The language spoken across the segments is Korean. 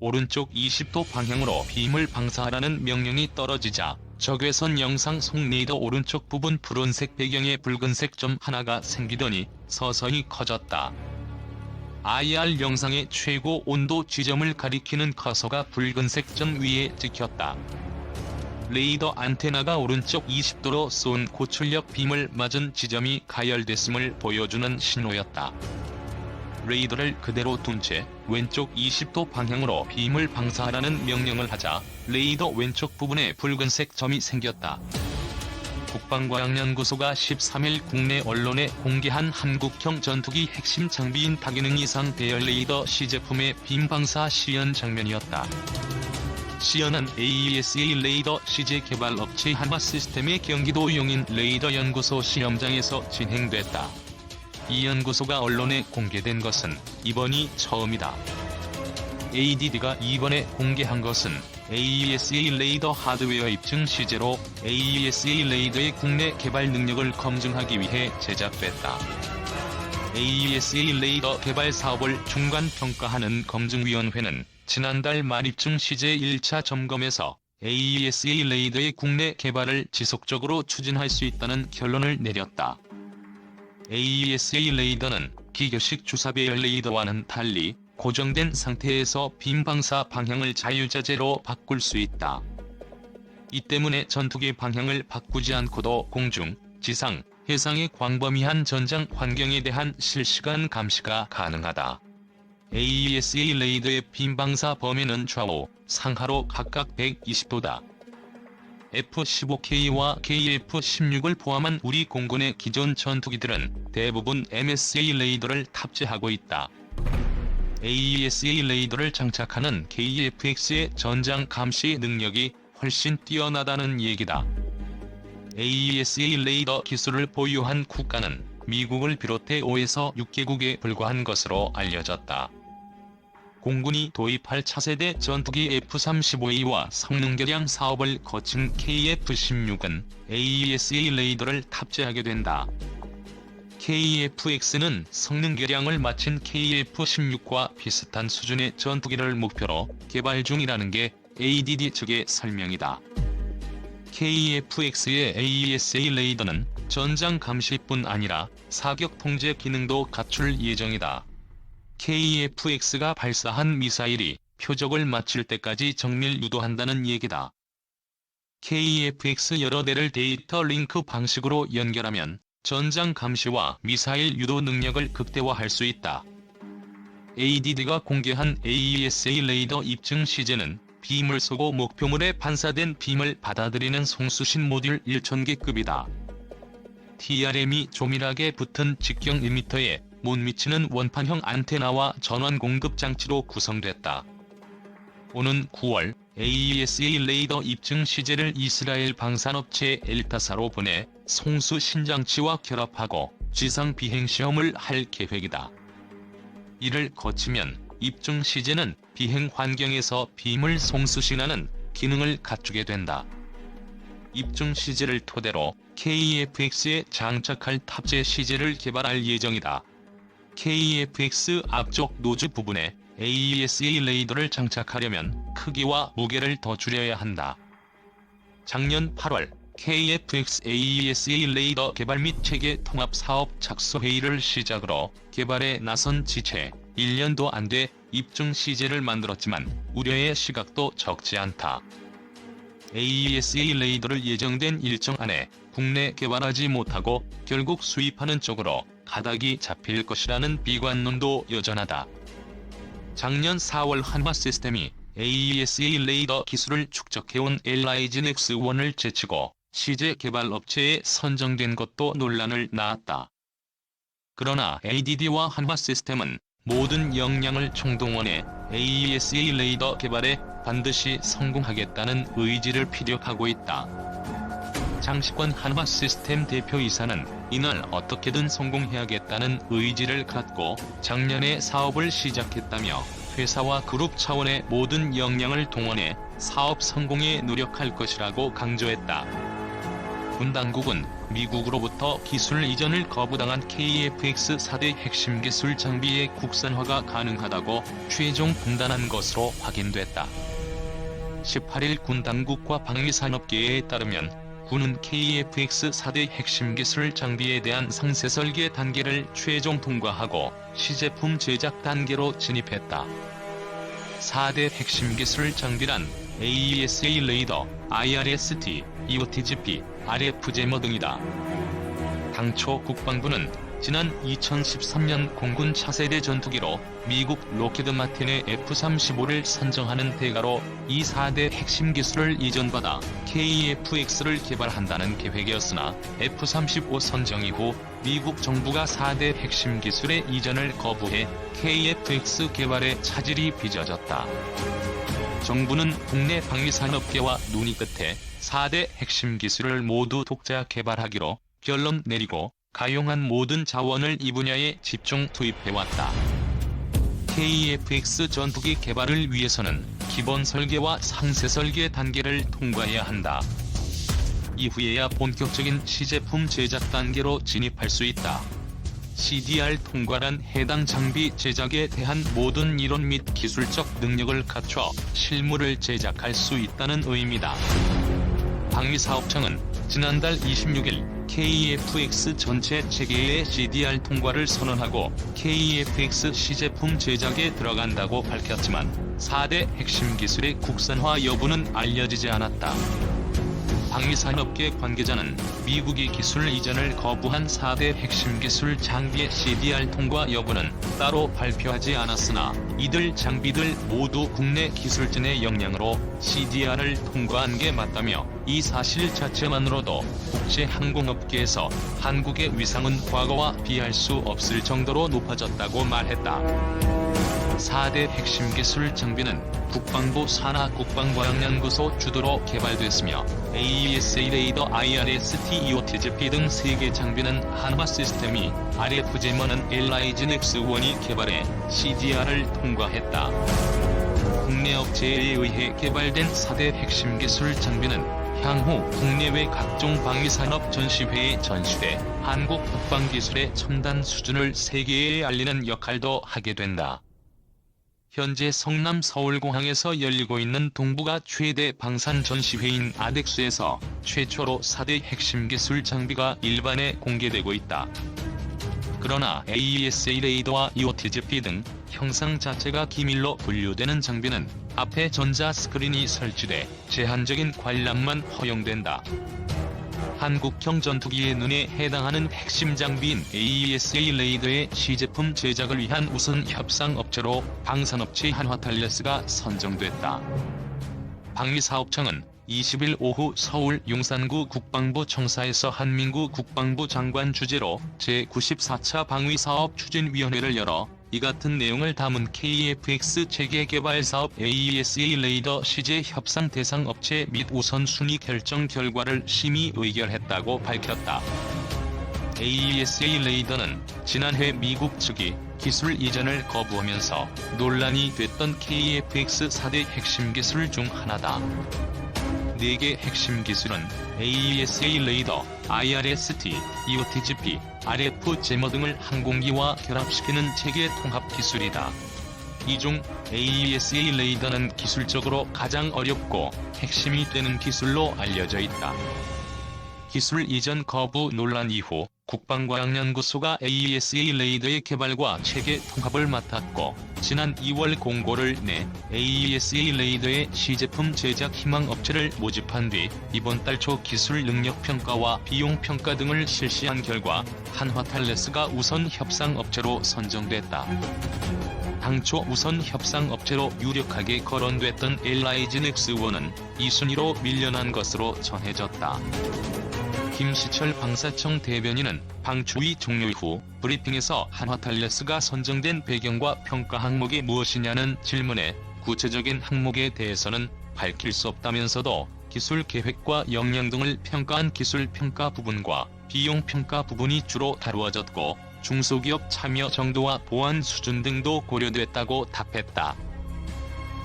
오른쪽 20도 방향으로 빔을 방사하라는 명령이 떨어지자 적외선 영상 속 레이더 오른쪽 부분 푸른색 배경에 붉은색 점 하나가 생기더니 서서히 커졌다. IR 영상의 최고 온도 지점을 가리키는 커서가 붉은색 점 위에 찍혔다. 레이더 안테나가 오른쪽 20도로 쏜 고출력 빔을 맞은 지점이 가열됐음을 보여주는 신호였다. 레이더를 그대로 둔 채 왼쪽 20도 방향으로 빔을 방사하라는 명령을 하자 레이더 왼쪽 부분에 붉은색 점이 생겼다. 국방과학연구소가 13일 국내 언론에 공개한 한국형 전투기 핵심 장비인 다기능 이상 대열 레이더 시제품의 빔 방사 시연 장면이었다. 시연은 AESA 레이더 시제 개발 업체 한화 시스템의 경기도 용인 레이더 연구소 시험장에서 진행됐다. 이 연구소가 언론에 공개된 것은 이번이 처음이다. ADD가 이번에 공개한 것은 AESA 레이더 하드웨어 입증 시제로 AESA 레이더의 국내 개발 능력을 검증하기 위해 제작됐다. AESA 레이더 개발 사업을 중간 평가하는 검증위원회는 지난달 말 입증 시제 1차 점검에서 AESA 레이더의 국내 개발을 지속적으로 추진할 수 있다는 결론을 내렸다. AESA 레이더는 기교식 주사배열 레이더와는 달리 고정된 상태에서 빔 방사 방향을 자유자재로 바꿀 수 있다. 이 때문에 전투기 방향을 바꾸지 않고도 공중, 지상, 해상의 광범위한 전장 환경에 대한 실시간 감시가 가능하다. AESA 레이더의 빔 방사 범위는 좌우, 상하로 각각 120도다. F-15K와 KF-16을 포함한 우리 공군의 기존 전투기들은 대부분 MSA 레이더를 탑재하고 있다. AESA 레이더를 장착하는 KFX의 전장 감시 능력이 훨씬 뛰어나다는 얘기다. AESA 레이더 기술을 보유한 국가는 미국을 비롯해 5에서 6개국에 불과한 것으로 알려졌다. 공군이 도입할 차세대 전투기 F-35A와 성능 개량 사업을 거친 KF-16은 AESA 레이더를 탑재하게 된다. KF-X는 성능 개량을 마친 KF-16과 비슷한 수준의 전투기를 목표로 개발 중이라는 게 ADD 측의 설명이다. KF-X의 AESA 레이더는 전장 감시뿐 아니라 사격 통제 기능도 갖출 예정이다. KF-X가 발사한 미사일이 표적을 맞출 때까지 정밀 유도한다는 얘기다. KF-X 여러 대를 데이터 링크 방식으로 연결하면 전장 감시와 미사일 유도 능력을 극대화할 수 있다. ADD가 공개한 AESA 레이더 입증 시제는 빔을 쏘고 목표물에 반사된 빔을 받아들이는 송수신 모듈 1000개급이다. TRM이 조밀하게 붙은 직경 1m에 못 미치는 원판형 안테나와 전원 공급 장치로 구성됐다. 오는 9월 AESA 레이더 입증 시제를 이스라엘 방산업체 엘타사로 보내 송수 신장치와 결합하고 지상 비행 시험을 할 계획이다. 이를 거치면 입증 시제는 비행 환경에서 빔을 송수신하는 기능을 갖추게 된다. 입증 시제를 토대로 KFX에 장착할 탑재 시제를 개발할 예정이다. KFX 앞쪽 노즈 부분에 AESA 레이더를 장착하려면 크기와 무게를 더 줄여야 한다. 작년 8월 KFX AESA 레이더 개발 및 체계 통합 사업 착수 회의를 시작으로 개발에 나선 지체 1년도 안 돼 입증 시제를 만들었지만 우려의 시각도 적지 않다. AESA 레이더를 예정된 일정 안에 국내 개발하지 못하고 결국 수입하는 쪽으로 가닥이 잡힐 것이라는 비관론도 여전하다. 작년 4월 한화 시스템이 AESA 레이더 기술을 축적해온 엘라이즌 X1을 제치고 시제 개발 업체에 선정된 것도 논란을 낳았다. 그러나 ADD와 한화 시스템은 모든 역량을 총동원해 AESA 레이더 개발에 반드시 성공하겠다는 의지를 피력하고 있다. 장시권 한화 시스템 대표이사는 이날 어떻게든 성공해야겠다는 의지를 갖고 작년에 사업을 시작했다며 회사와 그룹 차원의 모든 역량을 동원해 사업 성공에 노력할 것이라고 강조했다. 군 당국은 미국으로부터 기술 이전을 거부당한 KF-X 4대 핵심 기술 장비의 국산화가 가능하다고 최종 판단한 것으로 확인됐다. 18일 군 당국과 방위산업계에 따르면 군은 KF-X 4대 핵심 기술 장비에 대한 상세 설계 단계를 최종 통과하고 시제품 제작 단계로 진입했다. 4대 핵심 기술 장비란 AESA 레이더, IRST, EOTGP, RF제모 등이다. 당초 국방부는 지난 2013년 공군 차세대 전투기로 미국 로키드 마틴의 F-35를 선정하는 대가로 이 4대 핵심 기술을 이전받아 KF-X를 개발한다는 계획이었으나 F-35 선정 이후 미국 정부가 4대 핵심 기술의 이전을 거부해 KF-X 개발에 차질이 빚어졌다. 정부는 국내 방위산업계와 논의 끝에 4대 핵심 기술을 모두 독자 개발하기로 결론 내리고 가용한 모든 자원을 이 분야에 집중 투입해왔다. KF-X 전투기 개발을 위해서는 기본 설계와 상세 설계 단계를 통과해야 한다. 이후에야 본격적인 시제품 제작 단계로 진입할 수 있다. CDR 통과란 해당 장비 제작에 대한 모든 이론 및 기술적 능력을 갖춰 실물을 제작할 수 있다는 의미다. 방위사업청은 지난달 26일 KF-X 전체 체계의 CDR 통과를 선언하고 KF-X 시제품 제작에 들어간다고 밝혔지만 4대 핵심 기술의 국산화 여부는 알려지지 않았다. 방위산업계 관계자는 미국이 기술 이전을 거부한 4대 핵심 기술 장비의 CDR 통과 여부는 따로 발표하지 않았으나 이들 장비들 모두 국내 기술진의 역량으로 CDR을 통과한 게 맞다며 이 사실 자체만으로도 국제 항공업계에서 한국의 위상은 과거와 비할 수 없을 정도로 높아졌다고 말했다. 4대 핵심 기술 장비는 국방부 산하 국방과학연구소 주도로 개발됐으며 AESA 레이더 IRST EOTGP 등 3개 장비는 한화 시스템이 RF제머는 엘라이진 X1이 개발해 CDR을 통과했다. 국내 업체에 의해 개발된 4대 핵심 기술 장비는 향후 국내외 각종 방위산업 전시회에 전시돼 한국 국방기술의 첨단 수준을 세계에 알리는 역할도 하게 된다. 현재 성남 서울공항에서 열리고 있는 동북아 최대 방산 전시회인 아덱스에서 최초로 4대 핵심 기술 장비가 일반에 공개되고 있다. 그러나 AESA 레이더와 EOTGP 등 형상 자체가 기밀로 분류되는 장비는 앞에 전자 스크린이 설치돼 제한적인 관람만 허용된다. 한국형 전투기의 눈에 해당하는 핵심 장비인 AESA 레이더의 시제품 제작을 위한 우선 협상 업체로 방산업체 한화탈레스가 선정됐다. 방위사업청은 20일 오후 서울 용산구 국방부 청사에서 한민구 국방부 장관 주재로 제94차 방위사업 추진위원회를 열어 이 같은 내용을 담은 KF-X 체계 개발 사업 AESA 레이더 시제 협상 대상 업체 및 우선순위 결정 결과를 심의 의결했다고 밝혔다. AESA 레이더는 지난해 미국 측이 기술 이전을 거부하면서 논란이 됐던 KF-X 4대 핵심 기술 중 하나다. 4개 핵심 기술은 AESA 레이더, IRST, EOTGP, RF 제모 등을 항공기와 결합시키는 체계 통합 기술이다. 이 중 AESA 레이더는 기술적으로 가장 어렵고 핵심이 되는 기술로 알려져 있다. 기술 이전 거부 논란 이후 국방과학연구소가 AESA 레이더의 개발과 체계 통합을 맡았고 지난 2월 공고를 내 AESA 레이더의 시제품 제작 희망 업체를 모집한 뒤 이번 달 초 기술 능력 평가와 비용 평가 등을 실시한 결과 한화탈레스가 우선 협상 업체로 선정됐다. 당초 우선 협상 업체로 유력하게 거론됐던 엘라이진 X1은 이 순위로 밀려난 것으로 전해졌다. 김시철 방사청 대변인은 방추위 종료 후 브리핑에서 한화탈레스가 선정된 배경과 평가 항목이 무엇이냐는 질문에 구체적인 항목에 대해서는 밝힐 수 없다면서도 기술 계획과 역량 등을 평가한 기술 평가 부분과 비용 평가 부분이 주로 다루어졌고 중소기업 참여 정도와 보안 수준 등도 고려됐다고 답했다.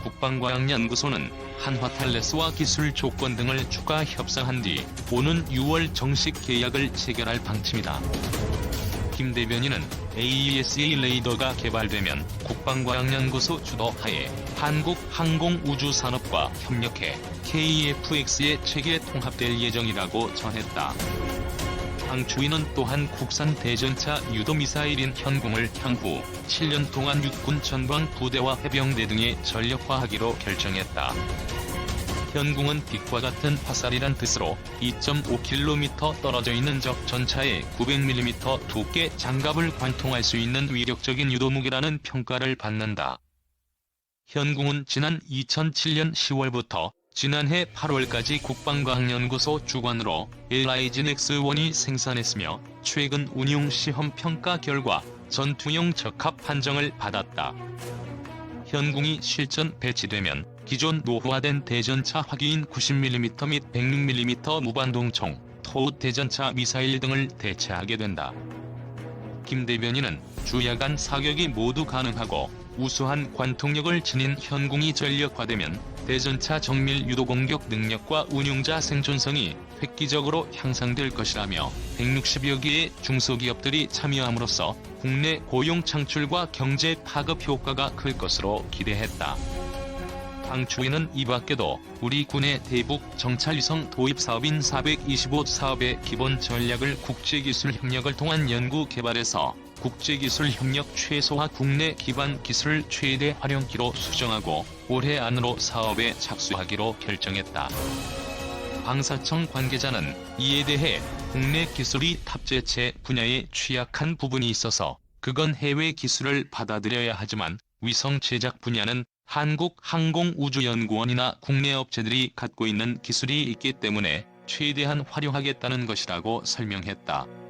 국방과학연구소는 한화탈레스와 기술 조건 등을 추가 협상한 뒤 오는 6월 정식 계약을 체결할 방침이다. 김 대변인은 AESA 레이더가 개발되면 국방과학연구소 주도하에 한국항공우주산업과 협력해 KFX에 체계 통합될 예정이라고 전했다. 당 주인은 또한 국산 대전차 유도미사일인 현궁을 향후 7년 동안 육군 전방 부대와 해병대 등에 전력화하기로 결정했다. 현궁은 빛과 같은 화살이란 뜻으로 2.5km 떨어져 있는 적 전차에 900mm 두께 장갑을 관통할 수 있는 위력적인 유도무기라는 평가를 받는다. 현궁은 지난 2007년 10월부터 지난해 8월까지 국방과학연구소 주관으로 엘라이진 X1이 생산했으며 최근 운용 시험 평가 결과 전투용 적합 판정을 받았다. 현궁이 실전 배치되면 기존 노후화된 대전차 화기인 90mm 및 106mm 무반동총, 토우 대전차 미사일 등을 대체하게 된다. 김 대변인은 주야간 사격이 모두 가능하고 우수한 관통력을 지닌 현궁이 전력화되면 대전차 정밀 유도 공격 능력과 운용자 생존성이 획기적으로 향상될 것이라며 160여 개의 중소기업들이 참여함으로써 국내 고용 창출과 경제 파급 효과가 클 것으로 기대했다. 당 주인은 이 밖에도 우리 군의 대북 정찰위성 도입 사업인 425 사업의 기본 전략을 국제기술 협력을 통한 연구 개발에서 국제기술 협력 최소화 국내 기반 기술 최대 활용키로 수정하고 올해 안으로 사업에 착수하기로 결정했다. 방사청 관계자는 이에 대해 국내 기술이 탑재체 분야에 취약한 부분이 있어서 그건 해외 기술을 받아들여야 하지만 위성 제작 분야는 한국항공우주연구원이나 국내 업체들이 갖고 있는 기술이 있기 때문에 최대한 활용하겠다는 것이라고 설명했다.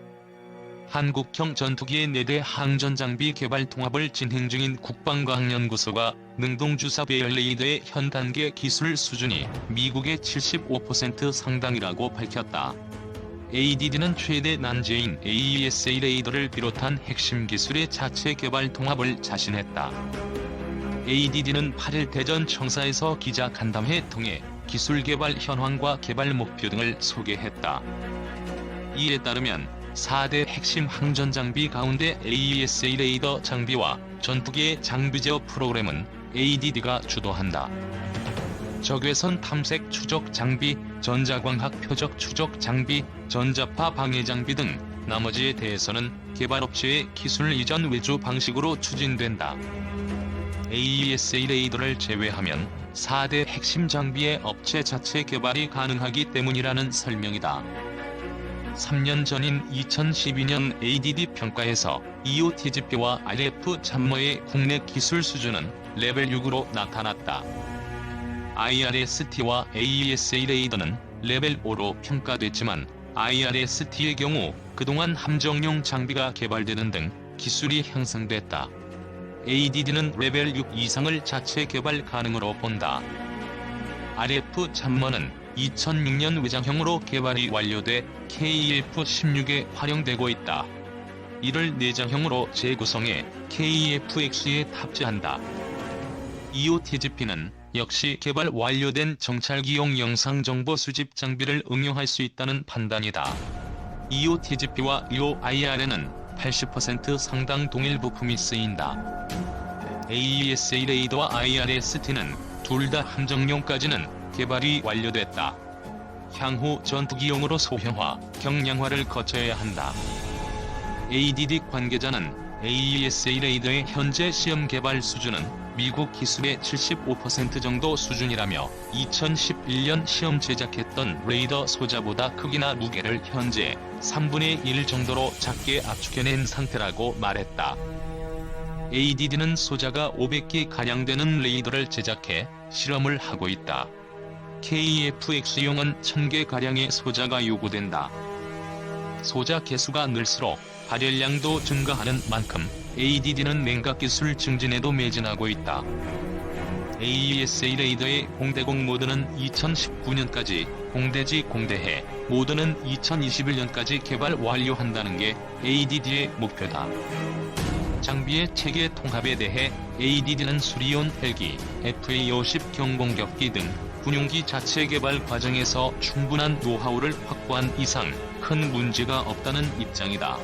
한국형 전투기의 4대 항전장비 개발 통합을 진행 중인 국방과학연구소가 능동주사 배열 레이더의 현 단계 기술 수준이 미국의 75% 상당이라고 밝혔다. ADD는 최대 난제인 AESA 레이더를 비롯한 핵심 기술의 자체 개발 통합을 자신했다. ADD는 8일 대전 청사에서 기자 간담회 통해 기술 개발 현황과 개발 목표 등을 소개했다. 이에 따르면 4대 핵심 항전 장비 가운데 AESA 레이더 장비와 전투기의 장비 제어 프로그램은 ADD가 주도한다. 적외선 탐색 추적 장비, 전자광학 표적 추적 장비, 전자파 방해 장비 등 나머지에 대해서는 개발업체의 기술 이전 외주 방식으로 추진된다. AESA 레이더를 제외하면 4대 핵심 장비의 업체 자체 개발이 가능하기 때문이라는 설명이다. 3년 전인 2012년 ADD 평가에서 EOTGP와 RF 참모의 국내 기술 수준은 레벨 6으로 나타났다. IRST와 AESA 레이더는 레벨 5로 평가됐지만 IRST의 경우 그동안 함정용 장비가 개발되는 등 기술이 향상됐다. ADD는 레벨 6 이상을 자체 개발 가능으로 본다. RF 참모는 2006년 외장형으로 개발이 완료돼 KF-16에 활용되고 있다. 이를 내장형으로 재구성해 KF-X에 탑재한다. EOTGP는 역시 개발 완료된 정찰기용 영상 정보 수집 장비를 응용할 수 있다는 판단이다. EOTGP와 EOIR에는 80% 상당 동일 부품이 쓰인다. AESA 레이더와 IRST는 둘 다 함정용까지는 개발이 완료됐다. 향후 전투기용으로 소형화, 경량화를 거쳐야 한다. ADD 관계자는 AESA 레이더의 현재 시험 개발 수준은 미국 기술의 75% 정도 수준이라며 2011년 시험 제작했던 레이더 소자보다 크기나 무게를 현재 3분의 1 정도로 작게 압축해낸 상태라고 말했다. ADD는 소자가 500개 가량 되는 레이더를 제작해 실험을 하고 있다. KF-X용은 1000개 가량의 소자가 요구된다. 소자 개수가 늘수록 발열량도 증가하는 만큼 ADD는 냉각 기술 증진에도 매진하고 있다. AESA 레이더의 공대공 모드는 2019년까지, 공대지 공대해 모드는 2021년까지 개발 완료한다는 게 ADD의 목표다. 장비의 체계 통합에 대해 ADD는 수리온 헬기, FA-50 경공격기 등 군용기 자체 개발 과정에서 충분한 노하우를 확보한 이상 큰 문제가 없다는 입장이다.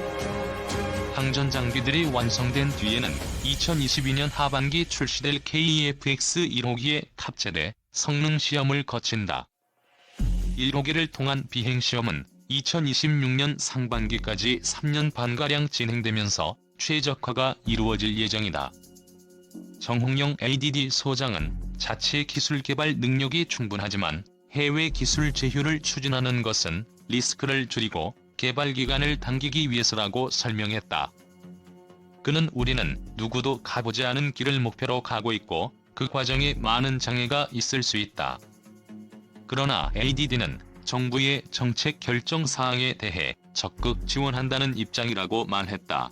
항전 장비들이 완성된 뒤에는 2022년 하반기 출시될 KEFX 1호기에 탑재돼 성능 시험을 거친다. 1호기를 통한 비행 시험은 2026년 상반기까지 3년 반가량 진행되면서 최적화가 이루어질 예정이다. 정홍영 ADD 소장은 자체 기술 개발 능력이 충분하지만 해외 기술 제휴를 추진하는 것은 리스크를 줄이고 개발 기간을 당기기 위해서라고 설명했다. 그는 우리는 누구도 가보지 않은 길을 목표로 가고 있고 그 과정에 많은 장애가 있을 수 있다. 그러나 ADD는 정부의 정책 결정 사항에 대해 적극 지원한다는 입장이라고 말했다.